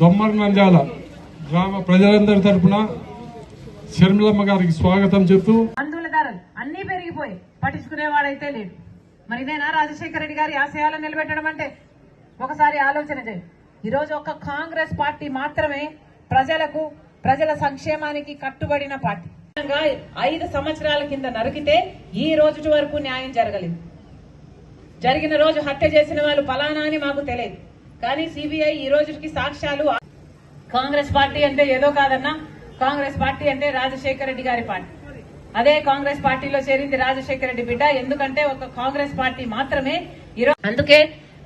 దొమ్మర్ నంద్యాల గ్రామ ప్రజలందరి తరఫున శర్మిలమ్మ గారికి స్వాగతం చెప్తూ గారు అన్ని పెరిగిపోయి పట్టించుకునేవాడైతే లేడు. మరి ఇదేనా రాజశేఖర రెడ్డి గారి ఆశయాలను నిలబెట్టడం అంటే? ఒకసారి ఆలోచన చేయండి ఈరోజు ఒక కాంగ్రెస్ పార్టీ మాత్రమే ప్రజలకు ప్రజల సంక్షేమానికి కట్టుబడిన పార్టీ. ఐదు సంవత్సరాల కింద నరికితే ఈ రోజు వరకు న్యాయం జరగలేదు. జరిగిన రోజు హత్య చేసిన వాళ్ళు ఫలానా అని మాకు తెలియదు. కానీ సిబిఐ ఈ రోజుకి సాక్ష్యాలు కాంగ్రెస్ పార్టీ అంటే ఏదో కాదన్నా కాంగ్రెస్ పార్టీ అంటే రాజశేఖర రెడ్డి గారి పార్టీ. అదే కాంగ్రెస్ పార్టీలో చేరింది రాజశేఖర రెడ్డి బిడ్డ. ఎందుకంటే ఒక కాంగ్రెస్ పార్టీ మాత్రమే ఈరోజు అందుకే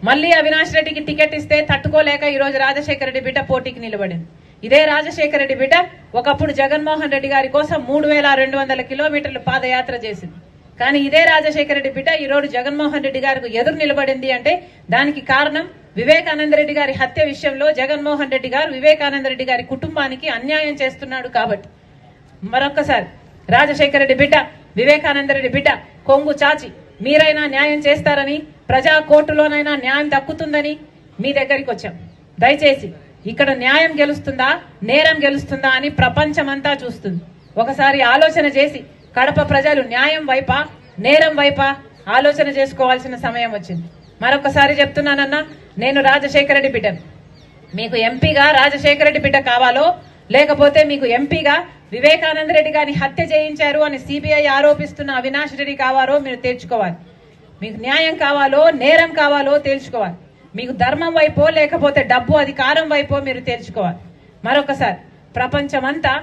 మళ్ళీ అవినాష్ రెడ్డికి టికెట్ ఇస్తే తట్టుకోలేక ఈ రోజు రాజశేఖర రెడ్డి బిడ్డ పోటీకి నిలబడింది. ఇదే రాజశేఖర రెడ్డి బిడ్డ ఒకప్పుడు జగన్మోహన్ రెడ్డి గారి కోసం మూడు వేల రెండు వందల కిలోమీటర్లు పాదయాత్ర చేసింది. కానీ ఇదే రాజశేఖర రెడ్డి బిడ్డ ఈరోజు జగన్మోహన్ రెడ్డి గారికి ఎదురు నిలబడింది అంటే దానికి కారణం వివేకానంద రెడ్డి గారి హత్య విషయంలో జగన్మోహన్ రెడ్డి గారు వివేకానంద రెడ్డి గారి కుటుంబానికి అన్యాయం చేస్తున్నాడు కాబట్టి. మరొకసారి రాజశేఖర రెడ్డి బిడ్డ వివేకానంద రెడ్డి బిడ్డ కొంగు చాచి మీరైనా న్యాయం చేస్తారని ప్రజా కోర్టులోనైనా న్యాయం దక్కుతుందని మీ దగ్గరికి వచ్చాం. దయచేసి ఇక్కడ న్యాయం గెలుస్తుందా నేరం గెలుస్తుందా అని ప్రపంచమంతా చూస్తుంది. ఒకసారి ఆలోచన చేసి కడప ప్రజలు న్యాయం వైపా నేరం వైపా ఆలోచన చేసుకోవాల్సిన సమయం వచ్చింది. మరొకసారి చెప్తున్నానన్నా నేను రాజశేఖర రెడ్డి బిడ్డను. మీకు ఎంపీగా రాజశేఖర రెడ్డి బిడ్డ కావాలో లేకపోతే మీకు ఎంపీగా వివేకానంద రెడ్డి గారిని హత్య చేయించారు అని సిబిఐ ఆరోపిస్తున్న అవినాష్ రెడ్డి కావాలో మీరు తేల్చుకోవాలి. మీకు న్యాయం కావాలో నేరం కావాలో తేల్చుకోవాలి. మీకు ధర్మం వైపో లేకపోతే డబ్బు అధికారం వైపో మీరు తేల్చుకోవాలి. మరొకసారి ప్రపంచమంతా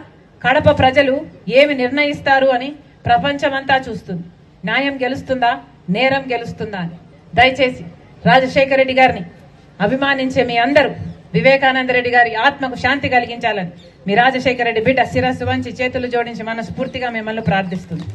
కడప ప్రజలు ఏమి నిర్ణయిస్తారు అని ప్రపంచమంతా చూస్తుంది. న్యాయం గెలుస్తుందా? నేరం గెలుస్తుందా అని. దయచేసి రాజశేఖర రెడ్డి గారిని అభిమానించే మీ అందరూ వివేకానంద రెడ్డి గారి ఆత్మకు శాంతి కలిగించాలని మీ రాజశేఖర రెడ్డి బిడ్డ శిరస్సు వంచి చేతులు జోడించి మనస్ఫూర్తిగా మిమ్మల్ని ప్రార్థిస్తుంది